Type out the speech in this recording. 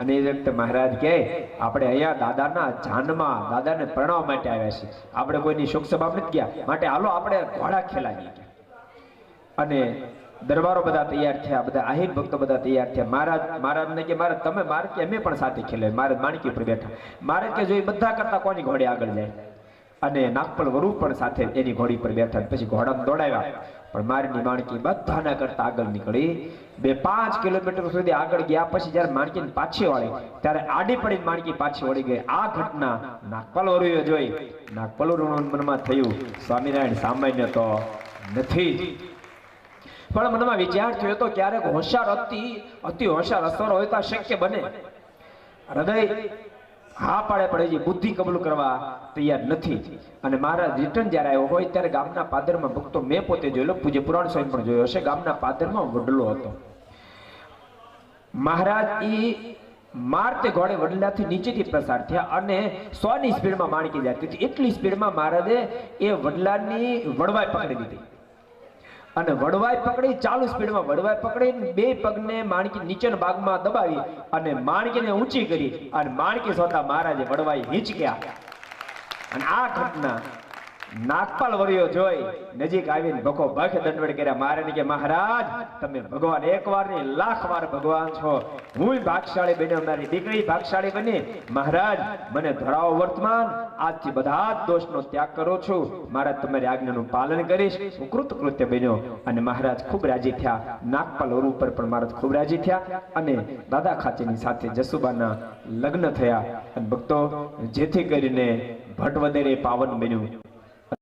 અને એ મહારાજ કહે, આપણે અહીંયા દાદાના જાનમાં, દાદાને પ્રણવ માટે આવ્યા છીએ. આપણે કોઈની શોક સભા નથી ગયા. માટે હાલો આપણે ઘોડા ખેલાવીએ અને દરબારો બધા તૈયાર થયા, બધા આહિર ભક્તો બધા તૈયાર થયા. મહારાજ, મહારાજને કે મહારાજ તમે મારે કે, અમે પણ સાથે ખેલે મહારાજ માણકી ઉપર બેઠા. મહારાજ કે, જો એ બધા કરતા કોની ઘોડે આગળ જાય? અને નાગપલ વરુ પણ સાથે એની ઘોડી પર બેઠા પછી ઘોડા દોડાવ્યા. પણ મારની માણકી બધાના કરતા આગળ નીકળી. બે પાંચ કિલોમીટર સુધી આગળ ગયા પછી જ્યારે માણકી પાછી વળી, ત્યારે આડી પડી માણકી પાછી વળી ગઈ. આ ઘટના નાગપલ વરુએ જોઈ. નાગપલ મનમાં થયું, સ્વામિનારાયણ સામાન્ય તો નથી. પણ મનમાં વિચાર થયો તો ક્યારેક હોશિયાર અતિ અતિ હોશિયાર અસર હોય તો શક્ય બને. હૃદય હા પાડે પડે છે બુદ્ધિ કબૂલ કરવા તૈયાર નથી. અને મારા રિટર્ન જ્યારે આવ્યો હોય, ત્યારે ગામના પાદરમાં ભક્તો મેં પોતે જોયેલો, પૂજ્ય પુરાણ સ્વામી પણ જોયો હશે, ગામના પાદરમાં વડલો હતો. મહારાજ ઈ મારતે ઘોડે વડલાથી નીચેથી પ્રસાર થયા અને સોની સ્પીડમાં માણકી જતી હતી એટલી સ્પીડમાં મહારાજે એ વડલાની વડવાઈ પકડી દીધી અને વડવાઈ પકડી, ચાલુ સ્પીડમાં વડવાઈ પકડી બે પગને માણકી નીચેના ભાગમાં દબાવી અને માણકીને ઊંચી કરી અને માણકી સોતા મહારાજે વડવાઈ હિંચક્યા. અને આ ઘટના નાગપાલ વર્યો જોઈ નજીક આવીને ભકો ભખ દંડવડ કર્યા. મારે કે મહારાજ, તમે ભગવાન એક વાર નહીં લાખ વાર ભગવાન છો. હું ભાગશાળી બન્યો, મારી દીકરી ભાગશાળી બની. મહારાજ, મને ધરાવો વર્તમાન. આજથી બધા જ દોષનો ત્યાગ કરું છું. મહારાજ તમારી આજ્ઞાનું પાલન કરીશ. હું કૃતકૃત્ય બન્યો અને મહારાજ ખૂબ રાજી થયા. નાગપાલ વરુ ઉપર પણ મહારાજ ખૂબ રાજી થયા અને દાદા ખાચેની સાથે જસુબાના લગ્ન થયા. અને ભક્તો, જેથી કરીને ભટ્ટ વધેરે પાવન બન્યું.